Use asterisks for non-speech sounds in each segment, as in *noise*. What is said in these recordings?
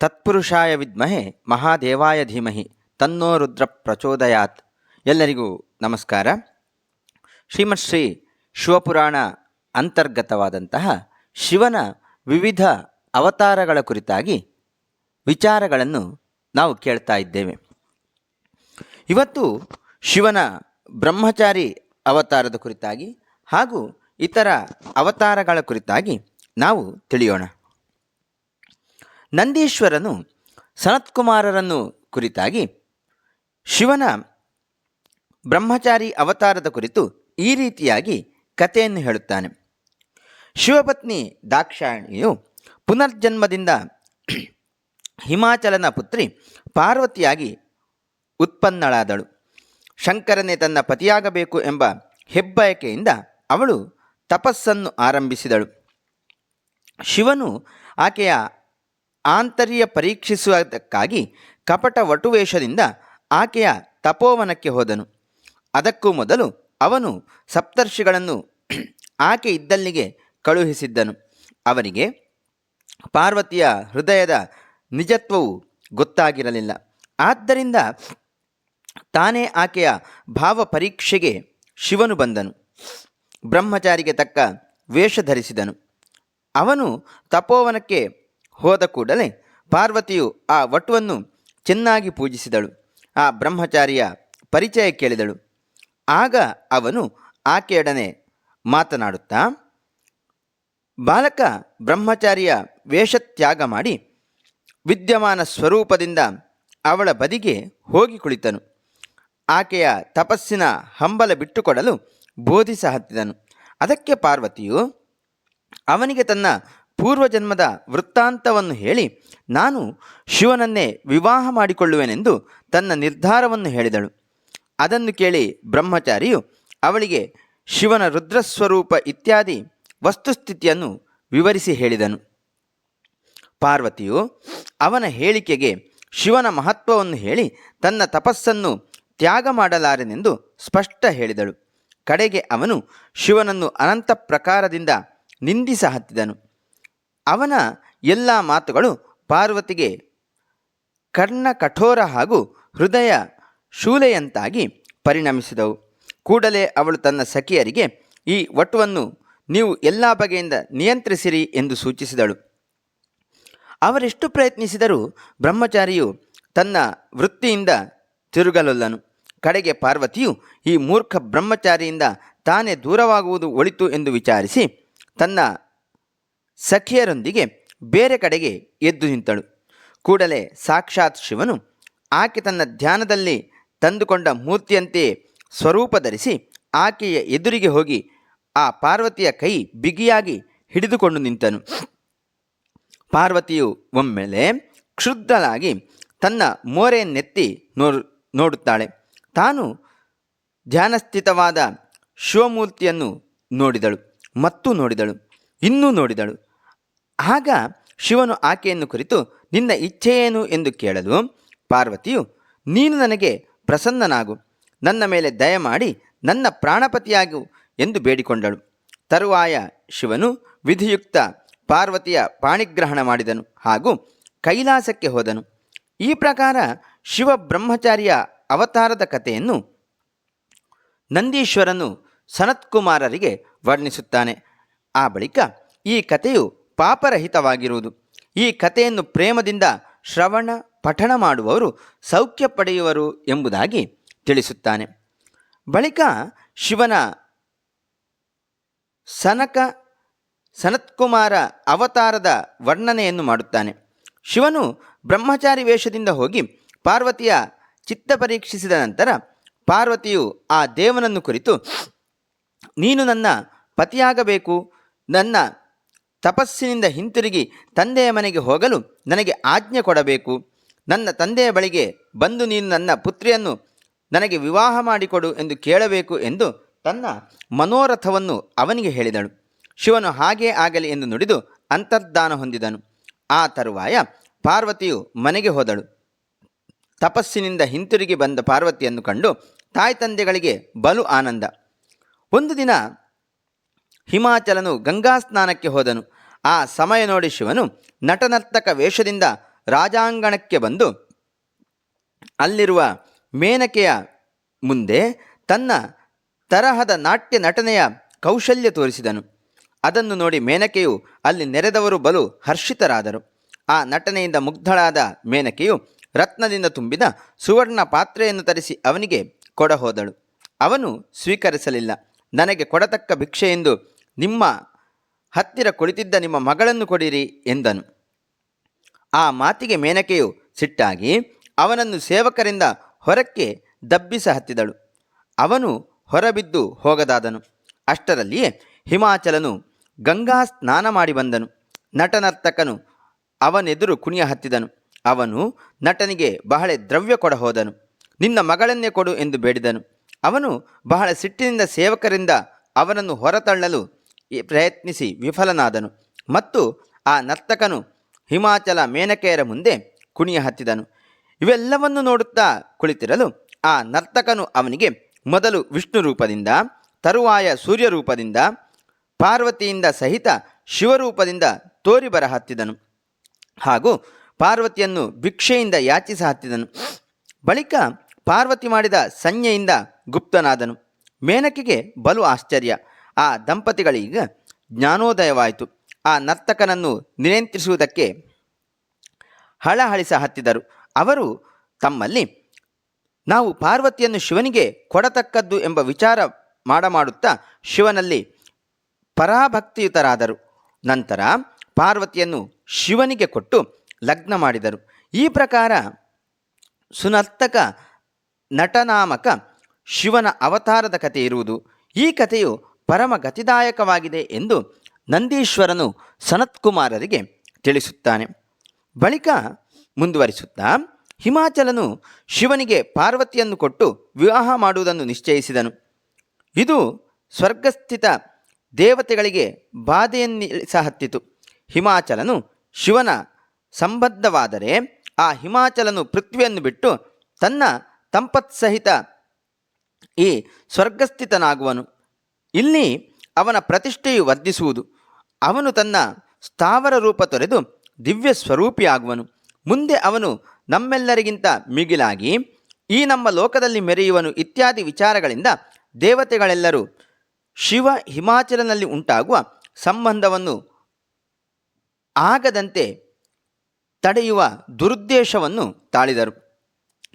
ತತ್ಪುರುಷಾಯ ವಿದ್ಮಹೆ ಮಹಾದೇವಾಯ ಧೀಮಹಿ ತನ್ನೋ ರುದ್ರ ಪ್ರಚೋದಯಾತ್. ಎಲ್ಲರಿಗೂ ನಮಸ್ಕಾರ. ಶ್ರೀಮತ್ ಶ್ರೀ ಶಿವಪುರಾಣ ಅಂತರ್ಗತವಾದಂತಹ ಶಿವನ ವಿವಿಧ ಅವತಾರಗಳ ಕುರಿತಾಗಿ ವಿಚಾರಗಳನ್ನು ನಾವು ಕೇಳ್ತಾ ಇದ್ದೇವೆ. ಇವತ್ತು ಶಿವನ ಬ್ರಹ್ಮಚಾರಿ ಅವತಾರದ ಕುರಿತಾಗಿ ಹಾಗೂ ಇತರ ಅವತಾರಗಳ ಕುರಿತಾಗಿ ನಾವು ತಿಳಿಯೋಣ. ನಂದೀಶ್ವರನು ಸನತ್ಕುಮಾರರನ್ನು ಕುರಿತಾಗಿ ಶಿವನ ಬ್ರಹ್ಮಚಾರಿ ಅವತಾರದ ಕುರಿತು ಈ ರೀತಿಯಾಗಿ ಕಥೆಯನ್ನು ಹೇಳುತ್ತಾನೆ. ಶಿವಪತ್ನಿ ದಾಕ್ಷಾಯಣಿಯು ಪುನರ್ಜನ್ಮದಿಂದ ಹಿಮಾಚಲನ ಪುತ್ರಿ ಪಾರ್ವತಿಯಾಗಿ ಉತ್ಪನ್ನಳಾದಳು. ಶಂಕರನೇ ತನ್ನ ಪತಿಯಾಗಬೇಕು ಎಂಬ ಹೆಬ್ಬಯಕೆಯಿಂದ ಅವಳು ತಪಸ್ಸನ್ನು ಆರಂಭಿಸಿದಳು. ಶಿವನು ಆಕೆಯ ಆಂತರ್ಯ ಪರೀಕ್ಷಿಸುವುದಕ್ಕಾಗಿ ಕಪಟ ವಟುವೇಷದಿಂದ ಆಕೆಯ ತಪೋವನಕ್ಕೆ ಹೋದನು. ಅದಕ್ಕೂ ಮೊದಲು ಅವನು ಸಪ್ತರ್ಷಿಗಳನ್ನು *clears throat* ಆಕೆ ಇದ್ದಲ್ಲಿಗೆ ಕಳುಹಿಸಿದ್ದನು. ಅವರಿಗೆ ಪಾರ್ವತಿಯ ಹೃದಯದ ನಿಜತ್ವವು ಗೊತ್ತಾಗಿರಲಿಲ್ಲ. ಆದ್ದರಿಂದ ತಾನೇ ಆಕೆಯ ಭಾವ ಪರೀಕ್ಷೆಗೆ ಶಿವನು ಬಂದನು. ಬ್ರಹ್ಮಚಾರಿಗೆ ತಕ್ಕ ವೇಷ ಧರಿಸಿದನು. ಅವನು ತಪೋವನಕ್ಕೆ ಹೋದ ಕೂಡಲೇ ಪಾರ್ವತಿಯು ಆ ವಟುವನ್ನು ಚೆನ್ನಾಗಿ ಪೂಜಿಸಿದಳು. ಆ ಬ್ರಹ್ಮಚಾರಿಯ ಪರಿಚಯ ಕೇಳಿದಳು. ಆಗ ಅವನು ಆಕೆಯೊಡನೆ ಮಾತನಾಡುತ್ತಾ, ಬಾಲಕ ಬ್ರಹ್ಮಚಾರಿಯ ವೇಷತ್ಯಾಗ ಮಾಡಿ ವಿದ್ಯಮಾನ ಸ್ವರೂಪದಿಂದ ಅವಳ ಬದಿಗೆ ಹೋಗಿ ಕುಳಿತನು. ಆಕೆಯ ತಪಸ್ಸಿನ ಹಂಬಲ ಬಿಟ್ಟುಕೊಡಲು ಬೋಧಿಸ ಹತ್ತಿದನು ಅದಕ್ಕೆ ಪಾರ್ವತಿಯು, ಅವನಿಗೆ ತನ್ನ ಪೂರ್ವಜನ್ಮದ ವೃತ್ತಾಂತವನ್ನು ಹೇಳಿ ನಾನು ಶಿವನನ್ನೇ ವಿವಾಹ ಮಾಡಿಕೊಳ್ಳುವೆನೆಂದು ತನ್ನ ನಿರ್ಧಾರವನ್ನು ಹೇಳಿದಳು. ಅದನ್ನು ಕೇಳಿ ಬ್ರಹ್ಮಚಾರಿಯು ಅವಳಿಗೆ ಶಿವನ ರುದ್ರಸ್ವರೂಪ ಇತ್ಯಾದಿ ವಸ್ತುಸ್ಥಿತಿಯನ್ನು ವಿವರಿಸಿ ಹೇಳಿದನು. ಪಾರ್ವತಿಯು ಅವನ ಹೇಳಿಕೆಗೆ ಶಿವನ ಮಹತ್ವವನ್ನು ಹೇಳಿ ತನ್ನ ತಪಸ್ಸನ್ನು ತ್ಯಾಗ ಮಾಡಲಾರೆನೆಂದು ಸ್ಪಷ್ಟ ಹೇಳಿದಳು. ಕಡೆಗೆ ಅವನು ಶಿವನನ್ನು ಅನಂತ ಪ್ರಕಾರದಿಂದ ನಿಂದಿಸ ಹತ್ತಿದನು. ಅವನ ಎಲ್ಲ ಮಾತುಗಳು ಪಾರ್ವತಿಗೆ ಕರ್ಣ ಕಠೋರ ಹಾಗೂ ಹೃದಯ ಶೂಲೆಯಂತಾಗಿ ಪರಿಣಮಿಸಿದವು. ಕೂಡಲೇ ಅವಳು ತನ್ನ ಸಖಿಯರಿಗೆ, ಈ ವಟುವನ್ನು ನೀವು ಎಲ್ಲ ಬಗೆಯಿಂದ ನಿಯಂತ್ರಿಸಿರಿ ಎಂದು ಸೂಚಿಸಿದಳು. ಅವರೆಷ್ಟು ಪ್ರಯತ್ನಿಸಿದರೂ ಬ್ರಹ್ಮಚಾರಿಯು ತನ್ನ ವೃತ್ತಿಯಿಂದ ತಿರುಗಲೊಲ್ಲನು. ಕಡೆಗೆ ಪಾರ್ವತಿಯು, ಈ ಮೂರ್ಖ ಬ್ರಹ್ಮಚಾರಿಯಿಂದ ತಾನೇ ದೂರವಾಗುವುದು ಒಳಿತು ಎಂದು ವಿಚಾರಿಸಿ, ತನ್ನ ಸಖಿಯರೊಂದಿಗೆ ಬೇರೆ ಕಡೆಗೆ ಎದ್ದು ನಿಂತಳು. ಕೂಡಲೇ ಸಾಕ್ಷಾತ್ ಶಿವನು ಆಕೆ ತನ್ನ ಧ್ಯಾನದಲ್ಲಿ ತಂದುಕೊಂಡ ಮೂರ್ತಿಯಂತೆಯೇ ಸ್ವರೂಪ ಧರಿಸಿ ಆಕೆಯ ಎದುರಿಗೆ ಹೋಗಿ ಆ ಪಾರ್ವತಿಯ ಕೈ ಬಿಗಿಯಾಗಿ ಹಿಡಿದುಕೊಂಡು ನಿಂತನು. ಪಾರ್ವತಿಯು ಒಮ್ಮೆಲೆ ಕ್ಷುದ್ಧಲಾಗಿ ತನ್ನ ಮೋರೆಯನ್ನೆತ್ತಿ ನೋಡು ನೋಡುತ್ತಾಳೆ. ತಾನು ಧ್ಯಾನಸ್ಥಿತವಾದ ಶಿವಮೂರ್ತಿಯನ್ನು ನೋಡಿದಳು, ಮತ್ತು ನೋಡಿದಳು, ಇನ್ನೂ ನೋಡಿದಳು. ಆಗ ಶಿವನು ಆಕೆಯನ್ನು ಕುರಿತು, ನಿನ್ನ ಇಚ್ಛೆಯೇನು ಎಂದು ಕೇಳಲು ಪಾರ್ವತಿಯು, ನೀನು ನನಗೆ ಪ್ರಸನ್ನನಾಗು, ನನ್ನ ಮೇಲೆ ದಯಮಾಡಿ ನನ್ನ ಪ್ರಾಣಪತಿಯಾಗು ಎಂದು ಬೇಡಿಕೊಂಡಳು. ತರುವಾಯ ಶಿವನು ವಿಧಿಯುಕ್ತ ಪಾರ್ವತಿಯ ಪಾಣಿಗ್ರಹಣ ಮಾಡಿದನು ಹಾಗೂ ಕೈಲಾಸಕ್ಕೆ ಹೋದನು. ಈ ಪ್ರಕಾರ ಶಿವ ಬ್ರಹ್ಮಚಾರಿಯ ಅವತಾರದ ಕಥೆಯನ್ನು ನಂದೀಶ್ವರನು ಸನತ್ಕುಮಾರರಿಗೆ ವರ್ಣಿಸುತ್ತಾನೆ. ಆ ಬಳಿಕ ಈ ಕಥೆಯು ಪಾಪರಹಿತವಾಗಿರುವುದು. ಈ ಕಥೆಯನ್ನು ಪ್ರೇಮದಿಂದ ಶ್ರವಣ, ಪಠಣ ಮಾಡುವವರು ಸೌಖ್ಯ ಪಡೆಯುವರು ಎಂಬುದಾಗಿ ತಿಳಿಸುತ್ತಾನೆ. ಬಳಿಕ ಶಿವನ ಸನಕ ಸನತ್ಕುಮಾರ ಅವತಾರದ ವರ್ಣನೆಯನ್ನು ಮಾಡುತ್ತಾನೆ. ಶಿವನು ಬ್ರಹ್ಮಚಾರಿ ವೇಷದಿಂದ ಹೋಗಿ ಪಾರ್ವತಿಯ ಚಿತ್ತ ಪರೀಕ್ಷಿಸಿದ ನಂತರ ಪಾರ್ವತಿಯು ಆ ದೇವನನ್ನು ಕುರಿತು, ನೀನು ನನ್ನ ಪತಿಯಾಗಬೇಕು, ನನ್ನ ತಪಸ್ಸಿನಿಂದ ಹಿಂತಿರುಗಿ ತಂದೆಯ ಮನೆಗೆ ಹೋಗಲು ನನಗೆ ಆಜ್ಞೆ ಕೊಡಬೇಕು. ನನ್ನ ತಂದೆಯ ಬಳಿಗೆ ಬಂದು ನೀನು ನನ್ನ ಪುತ್ರಿಯನ್ನು ನನಗೆ ವಿವಾಹ ಮಾಡಿಕೊಡು ಎಂದು ಕೇಳಬೇಕು ಎಂದು ತನ್ನ ಮನೋರಥವನ್ನು ಅವನಿಗೆ ಹೇಳಿದಳು. ಶಿವನು ಹಾಗೇ ಆಗಲಿ ಎಂದು ನುಡಿದು ಅಂತರ್ಧಾನ ಹೊಂದಿದನು. ಆ ತರುವಾಯ ಪಾರ್ವತಿಯು ಮನೆಗೆ ಹೋದಳು. ತಪಸ್ಸಿನಿಂದ ಹಿಂತಿರುಗಿ ಬಂದ ಪಾರ್ವತಿಯನ್ನು ಕಂಡು ತಾಯಿ ತಂದೆಗಳಿಗೆ ಬಲು ಆನಂದ. ಒಂದು ದಿನ ಹಿಮಾಚಲನು ಗಂಗಾ ಸ್ನಾನಕ್ಕೆ ಹೋದನು. ಆ ಸಮಯ ನೋಡಿ ಶಿವನು ನಟನರ್ತಕ ವೇಷದಿಂದ ರಾಜಾಂಗಣಕ್ಕೆ ಬಂದು ಅಲ್ಲಿರುವ ಮೇನಕೆಯ ಮುಂದೆ ತನ್ನ ತರಹದ ನಾಟ್ಯ ನಟನೆಯ ಕೌಶಲ್ಯ ತೋರಿಸಿದನು. ಅದನ್ನು ನೋಡಿ ಮೇನಕೆಯು ಅಲ್ಲಿ ನೆರೆದವರು ಬಲು ಹರ್ಷಿತರಾದರು. ಆ ನಟನೆಯಿಂದ ಮುಗ್ಧಳಾದ ಮೇನಕೆಯು ರತ್ನದಿಂದ ತುಂಬಿದ ಸುವರ್ಣ ಪಾತ್ರೆಯನ್ನು ತರಿಸಿ ಅವನಿಗೆ ಕೊಡಹೋದಳು. ಅವನು ಸ್ವೀಕರಿಸಲಿಲ್ಲ. ನನಗೆ ಕೊಡತಕ್ಕ ಭಿಕ್ಷೆಯೆಂದು ನಿಮ್ಮ ಹತ್ತಿರ ಕುಳಿತಿದ್ದ ನಿಮ್ಮ ಮಗಳನ್ನು ಕೊಡಿರಿ ಎಂದನು. ಆ ಮಾತಿಗೆ ಮೇನಕೆಯು ಸಿಟ್ಟಾಗಿ ಅವನನ್ನು ಸೇವಕರಿಂದ ಹೊರಕ್ಕೆ ದಬ್ಬಿಸ ಹತ್ತಿದಳು. ಅವನು ಹೊರಬಿದ್ದು ಹೋಗದಾದನು. ಅಷ್ಟರಲ್ಲಿಯೇ ಹಿಮಾಚಲನು ಗಂಗಾ ಸ್ನಾನ ಮಾಡಿ ಬಂದನು. ನಟನರ್ತಕನು ಅವನೆದುರು ಕುಣಿಯ ಹತ್ತಿದನು. ಅವನು ನಟನಿಗೆ ಬಹಳ ದ್ರವ್ಯ ಕೊಡ ಹೋದನು. ನಿನ್ನ ಮಗಳನ್ನೇ ಕೊಡು ಎಂದು ಬೇಡಿದನು. ಅವನು ಬಹಳ ಸಿಟ್ಟಿನಿಂದ ಸೇವಕರಿಂದ ಅವನನ್ನು ಹೊರತಳ್ಳಲು ಪ್ರಯತ್ನಿಸಿ ವಿಫಲನಾದನು. ಮತ್ತು ಆ ನರ್ತಕನು ಹಿಮಾಚಲ ಮೇನಕೆಯರ ಮುಂದೆ ಕುಣಿಯ ಹತ್ತಿದನು. ಇವೆಲ್ಲವನ್ನು ನೋಡುತ್ತಾ ಕುಳಿತಿರಲು ಆ ನರ್ತಕನು ಅವನಿಗೆ ಮೊದಲು ವಿಷ್ಣು ರೂಪದಿಂದ, ತರುವಾಯ ಸೂರ್ಯ ರೂಪದಿಂದ, ಪಾರ್ವತಿಯಿಂದ ಸಹಿತ ಶಿವರೂಪದಿಂದ ತೋರಿ ಬರ ಹತ್ತಿದನು. ಹಾಗೂ ಪಾರ್ವತಿಯನ್ನು ಭಿಕ್ಷೆಯಿಂದ ಯಾಚಿಸ ಹತ್ತಿದನು. ಬಳಿಕ ಪಾರ್ವತಿ ಮಾಡಿದ ಸಂಜ್ಞೆಯಿಂದ ಗುಪ್ತನಾದನು. ಮೇನಕೆಗೆ ಬಲು ಆಶ್ಚರ್ಯ. ಆ ದಂಪತಿಗಳಿಗೆ ಜ್ಞಾನೋದಯವಾಯಿತು. ಆ ನರ್ತಕನನ್ನು ನಿಯಂತ್ರಿಸುವುದಕ್ಕೆ ಹಳಹಳಿಸ ಹತ್ತಿದರು. ಅವರು ತಮ್ಮಲ್ಲಿ, ನಾವು ಪಾರ್ವತಿಯನ್ನು ಶಿವನಿಗೆ ಕೊಡತಕ್ಕದ್ದು ಎಂಬ ವಿಚಾರ ಮಾಡಮಾಡುತ್ತಾ ಶಿವನಲ್ಲಿ ಪರಾಭಕ್ತಿಯುತರಾದರು. ನಂತರ ಪಾರ್ವತಿಯನ್ನು ಶಿವನಿಗೆ ಕೊಟ್ಟು ಲಗ್ನ ಮಾಡಿದರು. ಈ ಪ್ರಕಾರ ಸುನರ್ತಕ, ನಟನಾಮಕ ಶಿವನ ಅವತಾರದ ಕಥೆ ಇರುವುದು. ಈ ಕಥೆಯು ಪರಮ ಗತಿದಾಯಕವಾಗಿದೆ ಎಂದು ನಂದೀಶ್ವರನು ಸನತ್ಕುಮಾರರಿಗೆ ತಿಳಿಸುತ್ತಾನೆ. ಬಳಿಕ ಮುಂದುವರಿಸುತ್ತಾ, ಹಿಮಾಚಲನು ಶಿವನಿಗೆ ಪಾರ್ವತಿಯನ್ನು ಕೊಟ್ಟು ವಿವಾಹ ಮಾಡುವುದನ್ನು ನಿಶ್ಚಯಿಸಿದನು. ಇದು ಸ್ವರ್ಗಸ್ಥಿತ ದೇವತೆಗಳಿಗೆ ಬಾಧೆಯನ್ನಿಸ ಹತ್ತಿತು. ಹಿಮಾಚಲನು ಶಿವನ ಸಂಬದ್ಧವಾದರೆ ಆ ಹಿಮಾಚಲನು ಪೃಥ್ವಿಯನ್ನು ಬಿಟ್ಟು ತನ್ನ ತಂಪತ್ಸಹಿತ ಈ ಸ್ವರ್ಗಸ್ಥಿತನಾಗುವನು. ಇಲ್ಲಿ ಅವನ ಪ್ರತಿಷ್ಠೆಯು ವರ್ಧಿಸುವುದು. ಅವನು ತನ್ನ ಸ್ಥಾವರ ರೂಪ ತೊರೆದು ದಿವ್ಯ ಸ್ವರೂಪಿಯಾಗುವನು. ಮುಂದೆ ಅವನು ನಮ್ಮೆಲ್ಲರಿಗಿಂತ ಮಿಗಿಲಾಗಿ ಈ ನಮ್ಮ ಲೋಕದಲ್ಲಿ ಮೆರೆಯುವನು ಇತ್ಯಾದಿ ವಿಚಾರಗಳಿಂದ ದೇವತೆಗಳೆಲ್ಲರೂ ಶಿವ ಹಿಮಾಚಲನಲ್ಲಿ ಉಂಟಾಗುವ ಸಂಬಂಧವನ್ನು ಆಗದಂತೆ ತಡೆಯುವ ದುರುದ್ದೇಶವನ್ನು ತಾಳಿದರು.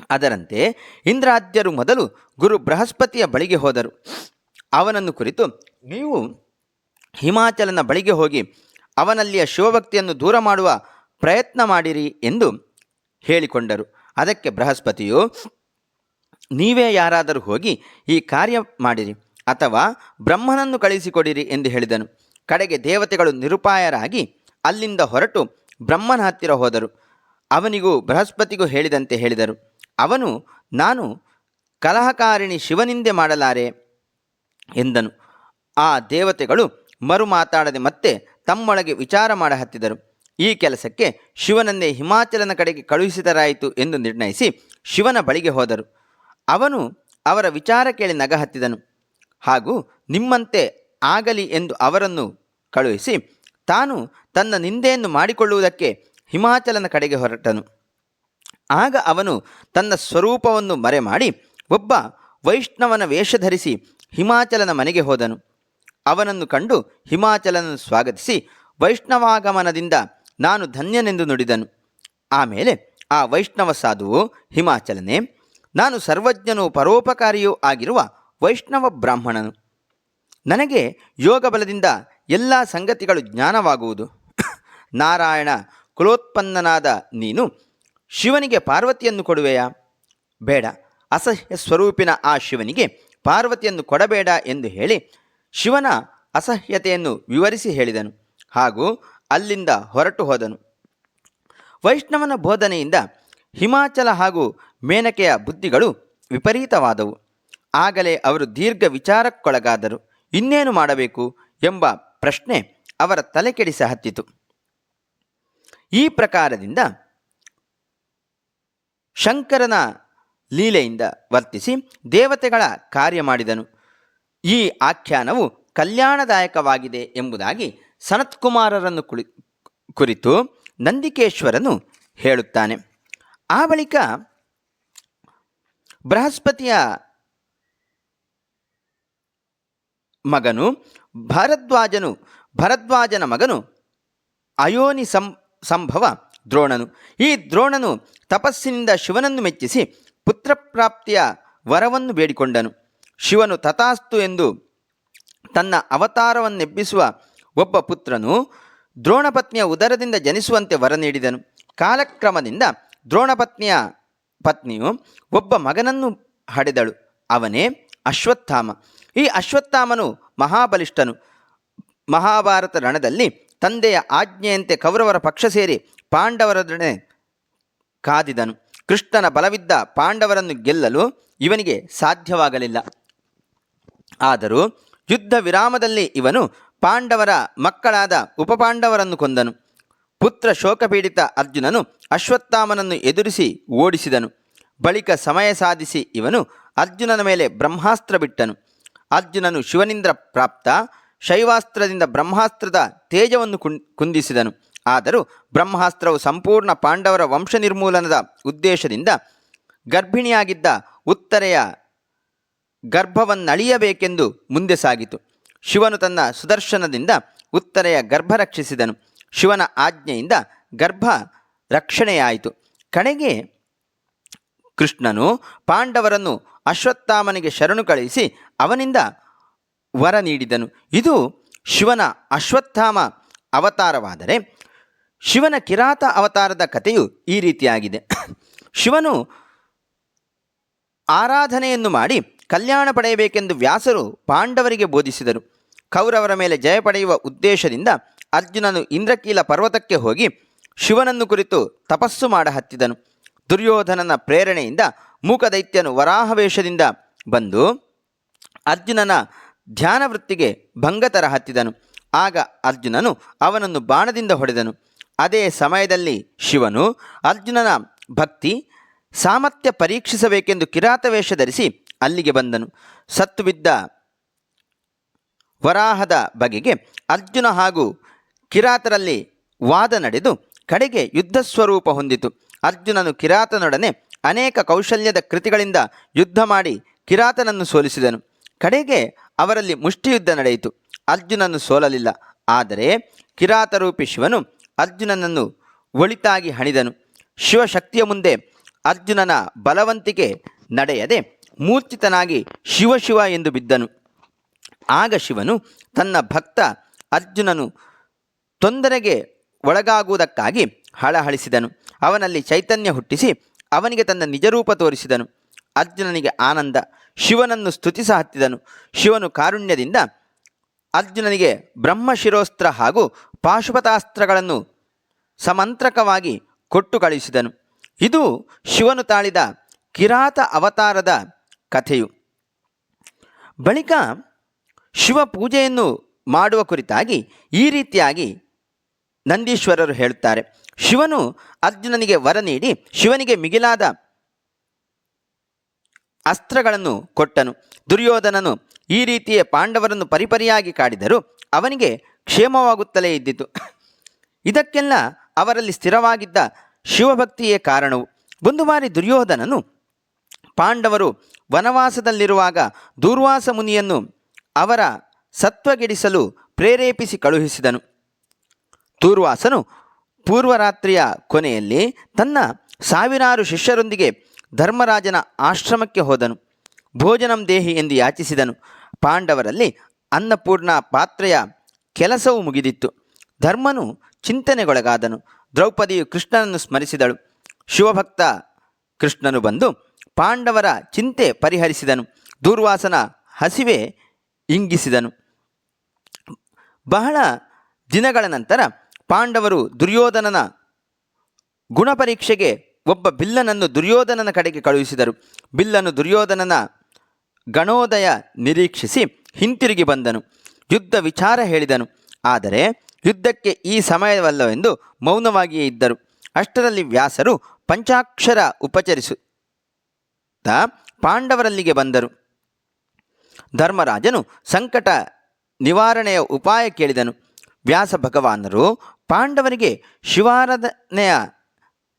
ಅದರಂತೆ ಇಂದ್ರಾದ್ಯರು ಮೊದಲು ಗುರು ಬೃಹಸ್ಪತಿಯ ಬಳಿಗೆ ಹೋದರು. ಅವನನ್ನು ಕುರಿತು, ನೀವು ಹಿಮಾಚಲನ ಬಳಿಗೆ ಹೋಗಿ ಅವನಲ್ಲಿಯ ಶಿವಭಕ್ತಿಯನ್ನು ದೂರ ಮಾಡುವ ಪ್ರಯತ್ನ ಮಾಡಿರಿ ಎಂದು ಹೇಳಿಕೊಂಡರು. ಅದಕ್ಕೆ ಬೃಹಸ್ಪತಿಯು, ನೀವೇ ಯಾರಾದರೂ ಹೋಗಿ ಈ ಕಾರ್ಯ ಮಾಡಿರಿ ಅಥವಾ ಬ್ರಹ್ಮನನ್ನು ಕಳಿಸಿಕೊಡಿರಿ ಎಂದು ಹೇಳಿದನು. ಕಡೆಗೆ ದೇವತೆಗಳು ನಿರುಪಾಯರಾಗಿ ಅಲ್ಲಿಂದ ಹೊರಟು ಬ್ರಹ್ಮನ ಹತ್ತಿರ ಹೋದರು. ಅವನಿಗೂ ಬೃಹಸ್ಪತಿಗೂ ಹೇಳಿದಂತೆ ಹೇಳಿದರು, ಅವನು, ನಾನು ಕಲಹಕಾರಿಣಿ ಶಿವನಿಂದೆ ಮಾಡಲಾರೆ ಎಂದನು. ಆ ದೇವತೆಗಳು ಮರು ಮಾತಾಡದೆ ಮತ್ತೆ ತಮ್ಮೊಳಗೆ ವಿಚಾರ ಮಾಡ ಹತ್ತಿದರು ಈ ಕೆಲಸಕ್ಕೆ ಶಿವನನ್ನೇ ಹಿಮಾಚಲನ ಕಡೆಗೆ ಕಳುಹಿಸಿದರಾಯಿತು ಎಂದು ನಿರ್ಣಯಿಸಿ ಶಿವನ ಬಳಿಗೆ ಹೋದರು. ಅವನು ಅವರ ವಿಚಾರ ಕೇಳಿ ನಗ ಹತ್ತಿದನು ಹಾಗೂ ನಿಮ್ಮಂತೆ ಆಗಲಿ ಎಂದು ಅವರನ್ನು ಕಳುಹಿಸಿ ತಾನು ತನ್ನ ನಿಂದೆಯನ್ನು ಮಾಡಿಕೊಳ್ಳುವುದಕ್ಕೆ ಹಿಮಾಚಲನ ಕಡೆಗೆ ಹೊರಟನು. ಆಗ ಅವನು ತನ್ನ ಸ್ವರೂಪವನ್ನು ಮರೆಮಾಡಿ ಒಬ್ಬ ವೈಷ್ಣವನ ವೇಷ ಧರಿಸಿ ಹಿಮಾಚಲನ ಮನೆಗೆ ಹೋದನು. ಅವನನ್ನು ಕಂಡು ಹಿಮಾಚಲನನ್ನು ಸ್ವಾಗತಿಸಿ ವೈಷ್ಣವಾಗಮನದಿಂದ ನಾನು ಧನ್ಯನೆಂದು ನುಡಿದನು. ಆಮೇಲೆ ಆ ವೈಷ್ಣವ ಸಾಧುವು ಹಿಮಾಚಲನೇ, ನಾನು ಸರ್ವಜ್ಞನೂ ಪರೋಪಕಾರಿಯೂ ಆಗಿರುವ ವೈಷ್ಣವ ಬ್ರಾಹ್ಮಣನು. ನನಗೆ ಯೋಗ ಬಲದಿಂದ ಎಲ್ಲ ಸಂಗತಿಗಳು ಜ್ಞಾನವಾಗುವುದು. ನಾರಾಯಣ, ಕುಲೋತ್ಪನ್ನನಾದ ನೀನು ಶಿವನಿಗೆ ಪಾರ್ವತಿಯನ್ನು ಕೊಡುವೆಯಾ? ಬೇಡ, ಅಸಹ್ಯ ಸ್ವರೂಪಿನ ಆ ಶಿವನಿಗೆ ಪಾರ್ವತಿಯನ್ನು ಕೊಡಬೇಡ ಎಂದು ಹೇಳಿ ಶಿವನ ಅಸಹ್ಯತೆಯನ್ನು ವಿವರಿಸಿ ಹೇಳಿದನು. ಹಾಗೂ ಅಲ್ಲಿಂದ ಹೊರಟು ಹೋದನು. ವೈಷ್ಣವನ ಬೋಧನೆಯಿಂದ ಹಿಮಾಚಲ ಹಾಗೂ ಮೇನಕೆಯ ಬುದ್ಧಿಗಳು ವಿಪರೀತವಾದವು. ಆಗಲೇ ಅವರು ದೀರ್ಘ ವಿಚಾರಕ್ಕೊಳಗಾದರು. ಇನ್ನೇನು ಮಾಡಬೇಕು ಎಂಬ ಪ್ರಶ್ನೆ ಅವರ ತಲೆ ಕೆಡಿಸ ಹತ್ತಿತು. ಈ ಪ್ರಕಾರದಿಂದ ಶಂಕರನ ಲೀಲೆಯಿಂದ ವರ್ತಿಸಿ ದೇವತೆಗಳ ಕಾರ್ಯ ಮಾಡಿದನು. ಈ ಆಖ್ಯಾನವು ಕಲ್ಯಾಣದಾಯಕವಾಗಿದೆ ಎಂಬುದಾಗಿ ಸನತ್ಕುಮಾರರನ್ನು ಕುಳಿ, ಕುರಿತು ನಂದಿಕೇಶ್ವರನು ಹೇಳುತ್ತಾನೆ. ಆ ಬಳಿಕ ಬೃಹಸ್ಪತಿಯ ಮಗನು ಭರದ್ವಾಜನು, ಭರದ್ವಾಜನ ಮಗನು ಅಯೋನಿ ಸಂ ಸಂಭವ ದ್ರೋಣನು. ಈ ದ್ರೋಣನು ತಪಸ್ಸಿನಿಂದ ಶಿವನನ್ನು ಮೆಚ್ಚಿಸಿ ಪುತ್ರಪ್ರಾಪ್ತಿಯ ವರವನ್ನು ಬೇಡಿಕೊಂಡನು. ಶಿವನು ತಥಾಸ್ತು ಎಂದು ತನ್ನ ಅವತಾರವನ್ನೆಬ್ಬಿಸುವ ಒಬ್ಬ ಪುತ್ರನು ದ್ರೋಣಪತ್ನಿಯ ಉದರದಿಂದ ಜನಿಸುವಂತೆ ವರ ನೀಡಿದನು. ಕಾಲಕ್ರಮದಿಂದ ದ್ರೋಣಪತ್ನಿಯ ಪತ್ನಿಯು ಒಬ್ಬ ಮಗನನ್ನು ಹಡೆದಳು. ಅವನೇ ಅಶ್ವತ್ಥಾಮ. ಈ ಅಶ್ವತ್ಥಾಮನು ಮಹಾಬಲಿಷ್ಠನು. ಮಹಾಭಾರತ ರಣದಲ್ಲಿ ತಂದೆಯ ಆಜ್ಞೆಯಂತೆ ಕೌರವರ ಪಕ್ಷ ಸೇರಿ ಪಾಂಡವರೊಡನೆ ಕಾದಿದನು. ಕೃಷ್ಣನ ಬಲವಿದ್ದ ಪಾಂಡವರನ್ನು ಗೆಲ್ಲಲು ಇವನಿಗೆ ಸಾಧ್ಯವಾಗಲಿಲ್ಲ. ಆದರೂ ಯುದ್ಧ ವಿರಾಮದಲ್ಲಿ ಇವನು ಪಾಂಡವರ ಮಕ್ಕಳಾದ ಉಪಪಾಂಡವರನ್ನು ಕೊಂದನು. ಪುತ್ರ ಶೋಕಪೀಡಿತ ಅರ್ಜುನನು ಅಶ್ವತ್ಥಾಮನನ್ನು ಎದುರಿಸಿ ಓಡಿಸಿದನು. ಬಳಿಕ ಸಮಯ ಸಾಧಿಸಿ ಇವನು ಅರ್ಜುನನ ಮೇಲೆ ಬ್ರಹ್ಮಾಸ್ತ್ರ ಬಿಟ್ಟನು. ಅರ್ಜುನನು ಶಿವನಿಂದ ಪ್ರಾಪ್ತ, ಶೈವಾಸ್ತ್ರದಿಂದ ಬ್ರಹ್ಮಾಸ್ತ್ರದ ತೇಜವನ್ನು ಕುಂದಿಸಿದನು. ಆದರೂ ಬ್ರಹ್ಮಾಸ್ತ್ರವು ಸಂಪೂರ್ಣ ಪಾಂಡವರ ವಂಶ ನಿರ್ಮೂಲನದ ಉದ್ದೇಶದಿಂದ ಗರ್ಭಿಣಿಯಾಗಿದ್ದ ಉತ್ತರೆಯ ಗರ್ಭವನ್ನಳಿಯಬೇಕೆಂದು ಮುಂದೆ ಸಾಗಿತು. ಶಿವನು ತನ್ನ ಸುದರ್ಶನದಿಂದ ಉತ್ತರೆಯ ಗರ್ಭ ರಕ್ಷಿಸಿದನು. ಶಿವನ ಆಜ್ಞೆಯಿಂದ ಗರ್ಭ ರಕ್ಷಣೆಯಾಯಿತು. ಕಡೆಗೆ ಕೃಷ್ಣನು ಪಾಂಡವರನ್ನು ಅಶ್ವತ್ಥಾಮನಿಗೆ ಶರಣು ಕಳುಹಿಸಿ ಅವನಿಂದ ವರ ನೀಡಿದನು. ಇದು ಶಿವನ ಅಶ್ವತ್ಥಾಮ ಅವತಾರವಾದರೆ ಶಿವನ ಕಿರಾತ ಅವತಾರದ ಕಥೆಯು ಈ ರೀತಿಯಾಗಿದೆ. ಶಿವನು ಆರಾಧನೆಯನ್ನು ಮಾಡಿ ಕಲ್ಯಾಣ ಪಡೆಯಬೇಕೆಂದು ವ್ಯಾಸರು ಪಾಂಡವರಿಗೆ ಬೋಧಿಸಿದರು. ಕೌರವರ ಮೇಲೆ ಜಯ ಪಡೆಯುವ ಉದ್ದೇಶದಿಂದ ಅರ್ಜುನನು ಇಂದ್ರಕೀಲ ಪರ್ವತಕ್ಕೆ ಹೋಗಿ ಶಿವನನ್ನು ಕುರಿತು ತಪಸ್ಸು ಮಾಡ ಹತ್ತಿದನು. ದುರ್ಯೋಧನನ ಪ್ರೇರಣೆಯಿಂದ ಮೂಕದೈತ್ಯನು ವರಾಹವೇಷದಿಂದ ಬಂದು ಅರ್ಜುನನ ಧ್ಯಾನವೃತ್ತಿಗೆ ಭಂಗತರ ಭಂಗ ಹತ್ತಿದನು ಆಗ ಅರ್ಜುನನು ಅವನನ್ನು ಬಾಣದಿಂದ ಹೊಡೆದನು. ಅದೇ ಸಮಯದಲ್ಲಿ ಶಿವನು ಅರ್ಜುನನ ಭಕ್ತಿ ಸಾಮರ್ಥ್ಯ ಪರೀಕ್ಷಿಸಬೇಕೆಂದು ಕಿರಾತ ವೇಷ ಧರಿಸಿ ಅಲ್ಲಿಗೆ ಬಂದನು. ಸತ್ತು ಬಿದ್ದ ವರಾಹದ ಬಗೆಗೆ ಅರ್ಜುನ ಹಾಗೂ ಕಿರಾತರಲ್ಲಿ ವಾದ ನಡೆದು ಕಡೆಗೆ ಯುದ್ಧ ಸ್ವರೂಪ ಹೊಂದಿತು. ಅರ್ಜುನನು ಕಿರಾತನೊಡನೆ ಅನೇಕ ಕೌಶಲ್ಯದ ಕೃತಿಗಳಿಂದ ಯುದ್ಧ ಮಾಡಿ ಕಿರಾತನನ್ನು ಸೋಲಿಸಿದನು. ಕಡೆಗೆ ಅವರಲ್ಲಿ ಮುಷ್ಟಿಯುದ್ಧ ನಡೆಯಿತು. ಅರ್ಜುನನು ಸೋಲಲಿಲ್ಲ. ಆದರೆ ಕಿರಾತರೂಪಿ ಶಿವನು ಅರ್ಜುನನನ್ನು ಒಳಿತಾಗಿ ಹಣಿದನು. ಶಿವಶಕ್ತಿಯ ಮುಂದೆ ಅರ್ಜುನನ ಬಲವಂತಿಕೆ ನಡೆಯದೆ ಮೂರ್ಛಿತನಾಗಿ ಶಿವಶಿವ ಎಂದು ಬಿದ್ದನು. ಆಗ ಶಿವನು ತನ್ನ ಭಕ್ತ ಅರ್ಜುನನು ತೊಂದರೆಗೆ ಒಳಗಾಗುವುದಕ್ಕಾಗಿ ಹಳಹಳಿಸಿದನು. ಅವನಲ್ಲಿ ಚೈತನ್ಯ ಹುಟ್ಟಿಸಿ ಅವನಿಗೆ ತನ್ನ ನಿಜರೂಪ ತೋರಿಸಿದನು. ಅರ್ಜುನನಿಗೆ ಆನಂದ. ಶಿವನನ್ನು ಸ್ತುತಿಸ ಹತ್ತಿದನು. ಶಿವನು ಕಾರುಣ್ಯದಿಂದ ಅರ್ಜುನನಿಗೆ ಬ್ರಹ್ಮಶಿರೋಸ್ತ್ರ ಹಾಗೂ ಪಾಶುಪತಾಸ್ತ್ರಗಳನ್ನು ಸಮಂತ್ರಕವಾಗಿ ಕೊಟ್ಟು ಕಳುಹಿಸಿದನು ಇದು ಶಿವನು ತಾಳಿದ ಕಿರಾತ ಅವತಾರದ ಕಥೆಯು. ಬಳಿಕ ಶಿವ ಪೂಜೆಯನ್ನು ಮಾಡುವ ಕುರಿತಾಗಿ ಈ ರೀತಿಯಾಗಿ ನಂದೀಶ್ವರರು ಹೇಳುತ್ತಾರೆ. ಶಿವನು ಅರ್ಜುನನಿಗೆ ವರ ನೀಡಿ ಶಿವನಿಗೆ ಮಿಗಿಲಾದ ಅಸ್ತ್ರಗಳನ್ನು ಕೊಟ್ಟನು. ದುರ್ಯೋಧನನು ಈ ರೀತಿಯ ಪಾಂಡವರನ್ನು ಪರಿಪರಿಯಾಗಿ ಕಾಡಿದರೂ ಅವನಿಗೆ ಕ್ಷೇಮವಾಗುತ್ತಲೇ ಇದ್ದಿತು. ಇದಕ್ಕೆಲ್ಲ ಅವರಲ್ಲಿ ಸ್ಥಿರವಾಗಿದ್ದ ಶಿವಭಕ್ತಿಯೇ ಕಾರಣವು. ಒಂದು ಬಾರಿ ದುರ್ಯೋಧನನು ಪಾಂಡವರು ವನವಾಸದಲ್ಲಿರುವಾಗ ದೂರ್ವಾಸ ಮುನಿಯನ್ನು ಅವರ ಸತ್ವಗೆಡಿಸಲು ಪ್ರೇರೇಪಿಸಿ ಕಳುಹಿಸಿದನು. ದೂರ್ವಾಸನು ಪೂರ್ವರಾತ್ರಿಯ ಕೊನೆಯಲ್ಲಿ ತನ್ನ ಸಾವಿರಾರು ಶಿಷ್ಯರೊಂದಿಗೆ ಧರ್ಮರಾಜನ ಆಶ್ರಮಕ್ಕೆ ಹೋದನು. ಭೋಜನಂ ದೇಹಿ ಎಂದು ಯಾಚಿಸಿದನು. ಪಾಂಡವರಲ್ಲಿ ಅನ್ನಪೂರ್ಣ ಪಾತ್ರೆಯ ಕೆಲಸವು ಮುಗಿದಿತ್ತು. ಧರ್ಮನು ಚಿಂತನೆಗೊಳಗಾದನು. ದ್ರೌಪದಿಯು ಕೃಷ್ಣನನ್ನು ಸ್ಮರಿಸಿದಳು. ಶಿವಭಕ್ತ ಕೃಷ್ಣನು ಬಂದು ಪಾಂಡವರ ಚಿಂತೆ ಪರಿಹರಿಸಿದನು. ದೂರ್ವಾಸನ ಹಸಿವೆ ಇಂಗಿಸಿದನು. ಬಹಳ ದಿನಗಳ ನಂತರ ಪಾಂಡವರು ದುರ್ಯೋಧನನ ಗುಣಪರೀಕ್ಷೆಗೆ ಒಬ್ಬ ಬಿಲ್ಲನನ್ನು ದುರ್ಯೋಧನನ ಕಡೆಗೆ ಕಳುಹಿಸಿದರು. ಬಿಲ್ಲನು ದುರ್ಯೋಧನನ ಗಣೋದಯ ನಿರೀಕ್ಷಿಸಿ ಹಿಂತಿರುಗಿ ಬಂದನು. ಯುದ್ಧ ವಿಚಾರ ಹೇಳಿದನು. ಆದರೆ ಯುದ್ಧಕ್ಕೆ ಈ ಸಮಯವಲ್ಲವೆಂದು ಮೌನವಾಗಿಯೇ ಇದ್ದರು. ಅಷ್ಟರಲ್ಲಿ ವ್ಯಾಸರು ಪಂಚಾಕ್ಷರ ಉಪಚರಿಸುತ್ತಾ ಪಾಂಡವರಲ್ಲಿಗೆ ಬಂದರು. ಧರ್ಮರಾಜನು ಸಂಕಟ ನಿವಾರಣೆಯ ಉಪಾಯ ಕೇಳಿದನು. ವ್ಯಾಸ ಭಗವಾನರು ಪಾಂಡವರಿಗೆ ಶಿವಾರಾಧನೆಯ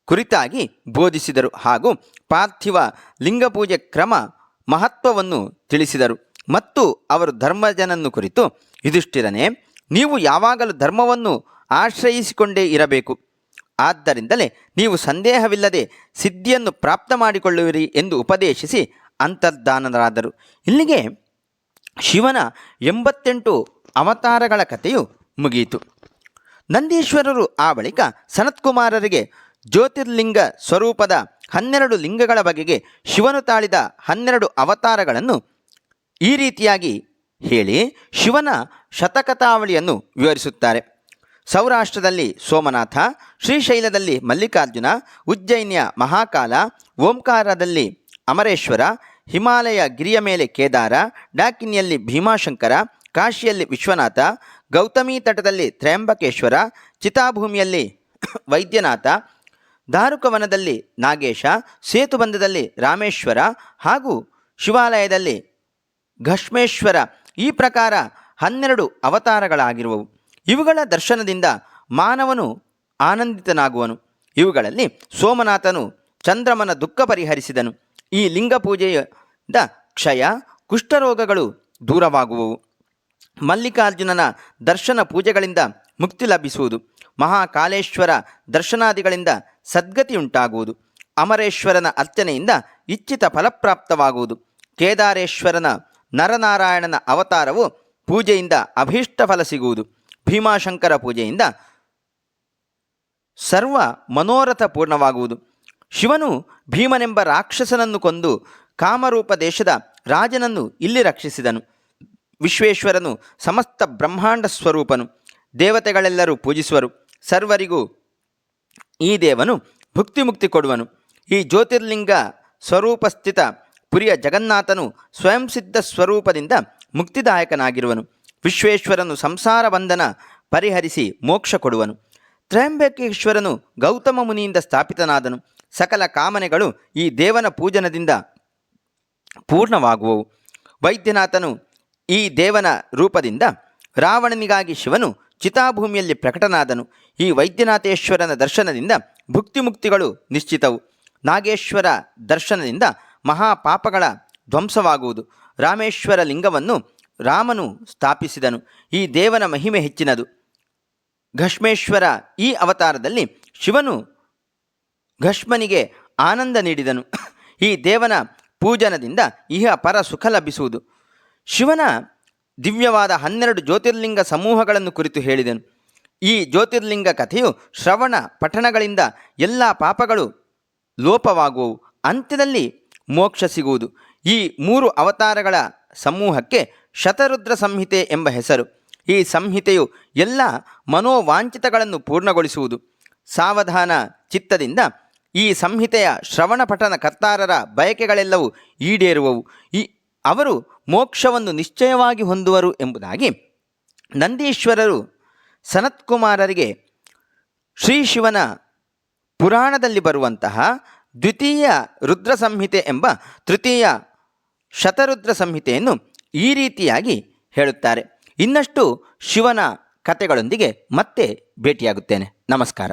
ಕುರಿತಾಗಿ ಬೋಧಿಸಿದರು ಹಾಗೂ ಪಾರ್ಥಿವ ಲಿಂಗಪೂಜೆ ಕ್ರಮ ಮಹತ್ವವನ್ನು ತಿಳಿಸಿದರು. ಮತ್ತು ಅವರು ಧರ್ಮಜನನ್ನು ಕುರಿತು ಯುಧಿಷ್ಠಿರನೇ, ನೀವು ಯಾವಾಗಲೂ ಧರ್ಮವನ್ನು ಆಶ್ರಯಿಸಿಕೊಂಡೇ ಇರಬೇಕು. ಆದ್ದರಿಂದಲೇ ನೀವು ಸಂದೇಹವಿಲ್ಲದೆ ಸಿದ್ಧಿಯನ್ನು ಪ್ರಾಪ್ತ ಮಾಡಿಕೊಳ್ಳುವಿರಿ ಎಂದು ಉಪದೇಶಿಸಿ ಅಂತರ್ಧಾನರಾದರು ಇಲ್ಲಿಗೆ ಶಿವನ ಎಂಬತ್ತೆಂಟು ಅವತಾರಗಳ ಕಥೆಯು ಮುಗಿಯಿತು. ನಂದೀಶ್ವರರು ಆ ಬಳಿಕ ಸನತ್ಕುಮಾರರಿಗೆ ಜ್ಯೋತಿರ್ಲಿಂಗ ಸ್ವರೂಪದ ಹನ್ನೆರಡು ಲಿಂಗಗಳ ಬಗೆಗೆ ಶಿವನು ತಾಳಿದ ಹನ್ನೆರಡು ಅವತಾರಗಳನ್ನು ಈ ರೀತಿಯಾಗಿ ಹೇಳಿ ಶಿವನ ಶತಕಥಾವಳಿಯನ್ನು ವಿವರಿಸುತ್ತಾರೆ. ಸೌರಾಷ್ಟ್ರದಲ್ಲಿ ಸೋಮನಾಥ, ಶ್ರೀಶೈಲದಲ್ಲಿ ಮಲ್ಲಿಕಾರ್ಜುನ, ಉಜ್ಜಯಿನಿಯ ಮಹಾಕಾಲ, ಓಂಕಾರದಲ್ಲಿ ಅಮರೇಶ್ವರ, ಹಿಮಾಲಯ ಗಿರಿಯ ಮೇಲೆ ಕೇದಾರ, ಡಾಕಿನಿಯಲ್ಲಿ ಭೀಮಾಶಂಕರ, ಕಾಶಿಯಲ್ಲಿ ವಿಶ್ವನಾಥ, ಗೌತಮಿ ತಟದಲ್ಲಿ ತ್ರಯಂಬಕೇಶ್ವರ, ಚಿತಾಭೂಮಿಯಲ್ಲಿ ವೈದ್ಯನಾಥ ದಾರುಕವನದಲ್ಲಿ ನಾಗೇಶ, ಸೇತುಬಂಧದಲ್ಲಿ ರಾಮೇಶ್ವರ ಹಾಗೂ ಶಿವಾಲಯದಲ್ಲಿ ಘಷ್ಮೇಶ್ವರ ಈ ಪ್ರಕಾರ ಹನ್ನೆರಡು ಅವತಾರಗಳಾಗಿರುವವು. ಇವುಗಳ ದರ್ಶನದಿಂದ ಮಾನವನು ಆನಂದಿತನಾಗುವನು. ಇವುಗಳಲ್ಲಿ ಸೋಮನಾಥನು ಚಂದ್ರಮನ ದುಃಖ ಪರಿಹರಿಸಿದನು. ಈ ಲಿಂಗ ಪೂಜೆಯಿಂದ ಕ್ಷಯ, ಕುಷ್ಠರೋಗಗಳು ದೂರವಾಗುವವು. ಮಲ್ಲಿಕಾರ್ಜುನನ ದರ್ಶನ ಪೂಜೆಗಳಿಂದ ಮುಕ್ತಿ ಲಭಿಸುವುದು. ಮಹಾಕಾಲೇಶ್ವರ ದರ್ಶನಾದಿಗಳಿಂದ ಸದ್ಗತಿಯುಂಟಾಗುವುದು. ಅಮರೇಶ್ವರನ ಅರ್ಚನೆಯಿಂದ ಇಚ್ಛಿತ ಫಲಪ್ರಾಪ್ತವಾಗುವುದು. ಕೇದಾರೇಶ್ವರನ ನರನಾರಾಯಣನ ಅವತಾರವು ಪೂಜೆಯಿಂದ ಅಭೀಷ್ಟ ಫಲ ಸಿಗುವುದು. ಭೀಮಾಶಂಕರ ಪೂಜೆಯಿಂದ ಸರ್ವ ಮನೋರಥ ಪೂರ್ಣವಾಗುವುದು. ಶಿವನು ಭೀಮನೆಂಬ ರಾಕ್ಷಸನನ್ನು ಕೊಂದು ಕಾಮರೂಪ ದೇಶದ ರಾಜನನ್ನು ಇಲ್ಲಿ ರಕ್ಷಿಸಿದನು. ವಿಶ್ವೇಶ್ವರನು ಸಮಸ್ತ ಬ್ರಹ್ಮಾಂಡ ಸ್ವರೂಪನು. ದೇವತೆಗಳೆಲ್ಲರೂ ಪೂಜಿಸುವರು. ಸರ್ವರಿಗೂ ಈ ದೇವನು ಭುಕ್ತಿ ಮುಕ್ತಿ ಕೊಡುವನು. ಈ ಜ್ಯೋತಿರ್ಲಿಂಗ ಸ್ವರೂಪಸ್ಥಿತ ಪುರಿಯ ಜಗನ್ನಾಥನು ಸ್ವಯಂ ಸಿದ್ಧ ಸ್ವರೂಪದಿಂದ ಮುಕ್ತಿದಾಯಕನಾಗಿರುವನು. ವಿಶ್ವೇಶ್ವರನು ಸಂಸಾರ ಬಂಧನ ಪರಿಹರಿಸಿ ಮೋಕ್ಷ ಕೊಡುವನು. ತ್ರಯಂಬಕೇಶ್ವರನು ಗೌತಮ ಮುನಿಯಿಂದ ಸ್ಥಾಪಿತನಾದನು. ಸಕಲ ಕಾಮನೆಗಳು ಈ ದೇವನ ಪೂಜನದಿಂದ ಪೂರ್ಣವಾಗುವವು. ವೈದ್ಯನಾಥನು ಈ ದೇವನ ರೂಪದಿಂದ ರಾವಣನಿಗಾಗಿ ಶಿವನು ಚಿತಾಭೂಮಿಯಲ್ಲಿ ಪ್ರಕಟನಾದನು. ಈ ವೈದ್ಯನಾಥೇಶ್ವರನ ದರ್ಶನದಿಂದ ಭುಕ್ತಿ ಮುಕ್ತಿಗಳು ನಿಶ್ಚಿತವು. ನಾಗೇಶ್ವರ ದರ್ಶನದಿಂದ ಮಹಾಪಾಪಗಳ ಧ್ವಂಸವಾಗುವುದು. ರಾಮೇಶ್ವರ ಲಿಂಗವನ್ನು ರಾಮನು ಸ್ಥಾಪಿಸಿದನು. ಈ ದೇವನ ಮಹಿಮೆ ಹೆಚ್ಚಿನದು. ಘಷ್ಮೇಶ್ವರ ಈ ಅವತಾರದಲ್ಲಿ ಶಿವನು ಘಷ್ಮನಿಗೆ ಆನಂದ ನೀಡಿದನು. ಈ ದೇವನ ಪೂಜನದಿಂದ ಇಹ ಪರ ಸುಖ ಲಭಿಸುವುದು. ಶಿವನ ದಿವ್ಯವಾದ ಹನ್ನೆರಡು ಜ್ಯೋತಿರ್ಲಿಂಗ ಸಮೂಹಗಳನ್ನು ಕುರಿತು ಹೇಳಿದನು. ಈ ಜ್ಯೋತಿರ್ಲಿಂಗ ಕಥೆಯು ಶ್ರವಣ, ಪಠಣಗಳಿಂದ ಎಲ್ಲ ಪಾಪಗಳು ಲೋಪವಾಗುವವು. ಅಂತ್ಯದಲ್ಲಿ ಮೋಕ್ಷ ಸಿಗುವುದು. ಈ ಮೂರು ಅವತಾರಗಳ ಸಮೂಹಕ್ಕೆ ಶತರುದ್ರ ಸಂಹಿತೆ ಎಂಬ ಹೆಸರು. ಈ ಸಂಹಿತೆಯು ಎಲ್ಲ ಮನೋವಾಂಛಿತಗಳನ್ನು ಪೂರ್ಣಗೊಳಿಸುವುದು. ಸಾವಧಾನ ಚಿತ್ತದಿಂದ ಈ ಸಂಹಿತೆಯ ಶ್ರವಣ ಪಠನ ಕರ್ತಾರರ ಬಯಕೆಗಳೆಲ್ಲವೂ ಈಡೇರುವವು. ಈ ಅವರು ಮೋಕ್ಷವನ್ನು ನಿಶ್ಚಯವಾಗಿ ಹೊಂದುವರು ಎಂಬುದಾಗಿ ನಂದೀಶ್ವರರು ಸನತ್ಕುಮಾರರಿಗೆ ಶ್ರೀ ಶಿವನ ಪುರಾಣದಲ್ಲಿ ಬರುವಂತಹ ದ್ವಿತೀಯ ರುದ್ರ ಸಂಹಿತೆ ಎಂಬ ತೃತೀಯ ಶತರುದ್ರ ಸಂಹಿತೆಯನ್ನು ಈ ರೀತಿಯಾಗಿ ಹೇಳುತ್ತಾರೆ. ಇನ್ನಷ್ಟು ಶಿವನ ಕಥೆಗಳೊಂದಿಗೆ ಮತ್ತೆ ಭೇಟಿಯಾಗುತ್ತೇನೆ. ನಮಸ್ಕಾರ.